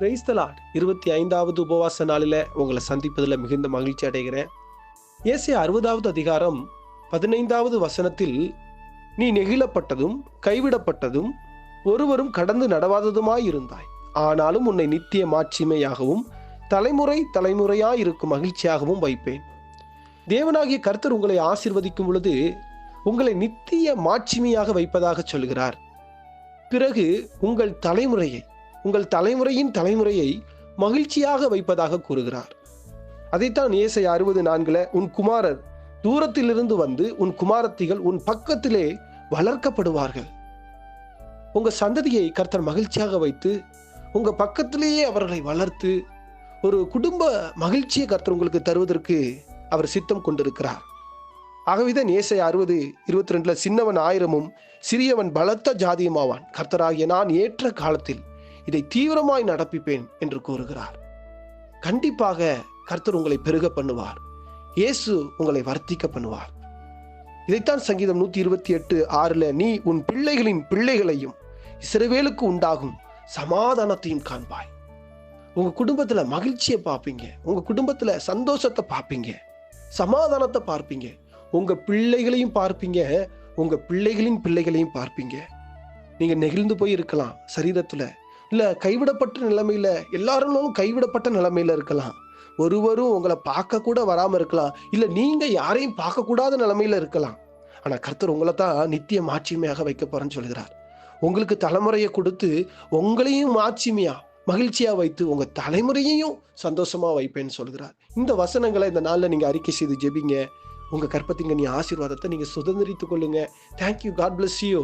Praise the Lord இருபத்தி ஐந்தாவது உபவாச நாளில் உங்களை சந்திப்பதில் மிகுந்த மகிழ்ச்சி அடைகிறேன். ஏசிய அறுபதாவது அதிகாரம் பதினைந்தாவது வசனத்தில் நீ நெகிழப்பட்டதும் கைவிடப்பட்டதும் ஒருவரும் கடந்து நடவாததுமாய் இருந்தாய். ஆனாலும் உன்னை நித்திய மாட்சிமையாகவும் தலைமுறை தலைமுறையாய் இருக்கும் மகிழ்ச்சியாகவும் வைப்பேன். தேவனாகிய கர்த்தர் உங்களை ஆசிர்வதிக்கும் பொழுது உங்களை நித்திய மாட்சிமையாக வைப்பதாக சொல்கிறார். பிறகு உங்கள் தலைமுறையை உங்கள் தலைமுறையின் தலைமுறையை மகிழ்ச்சியாக வைப்பதாக கூறுகிறார். அதைத்தான் ஏசை அறுபது நான்கில் உன் குமாரர் தூரத்திலிருந்து வந்து உன் குமாரத்திகள் உன் பக்கத்திலே வளர்க்கப்படுவார்கள். உங்க சந்ததியை கர்த்தர் மகிழ்ச்சியாக வைத்து உங்க பக்கத்திலேயே அவர்களை வளர்த்து ஒரு குடும்ப மகிழ்ச்சியை கர்த்தர் உங்களுக்கு தருவதற்கு அவர் சித்தம் கொண்டிருக்கிறார். ஆகவேதான் ஏசை அறுபது இருபத்தி ரெண்டுல சின்னவன் ஆயிரமும் சிறியவன் பலத்த ஜாதியுமாவான் கர்த்தராகிய நான் ஏற்ற காலத்தில் இதை தீவிரமாய் நடப்பிப்பேன் என்று கூறுகிறார். கண்டிப்பாக கர்த்தர் உங்களை பெருக பண்ணுவார். இயேசு உங்களை வர்த்திக்க பண்ணுவார். இதைத்தான் சங்கீதம் நூத்தி இருபத்தி எட்டு ஆறுல நீ உன் பிள்ளைகளின் பிள்ளைகளையும் சிறுவேலுக்கு உண்டாகும் சமாதானத்தையும் காண்பாய். உங்க குடும்பத்துல மகிழ்ச்சியை பார்ப்பீங்க. உங்க குடும்பத்துல சந்தோஷத்தை பார்ப்பீங்க. சமாதானத்தை பார்ப்பீங்க. உங்க பிள்ளைகளையும் பார்ப்பீங்க. உங்க பிள்ளைகளின் பிள்ளைகளையும் பார்ப்பீங்க. நீங்க நெகிழ்ந்து போய் இருக்கலாம் சரீரத்துல. இல்லை கைவிடப்பட்ட நிலைமையில் எல்லாரும் கைவிடப்பட்ட நிலைமையில் இருக்கலாம். ஒருவரும் உங்களை பார்க்க கூட இருக்கலாம். இல்லை நீங்கள் யாரையும் பார்க்கக்கூடாத நிலைமையில் இருக்கலாம். ஆனால் கர்த்தர் உங்களை தான் நித்திய மாட்சிமையாக வைக்க போகிறேன்னு சொல்கிறார் உங்களுக்கு தலைமுறையை கொடுத்து உங்களையும் மாட்சிமையாக மகிழ்ச்சியாக வைத்து உங்கள் தலைமுறையையும் சந்தோஷமாக வைப்பேன்னு சொல்கிறார் இந்த வசனங்களை இந்த நாளில் நீங்கள் அறிக்கை செய்து ஜெபிங்க. உங்கள் கற்பத்திங்க நீ ஆசீர்வாதத்தை நீங்கள் சுதந்திரித்து கொள்ளுங்க. Thank you God bless you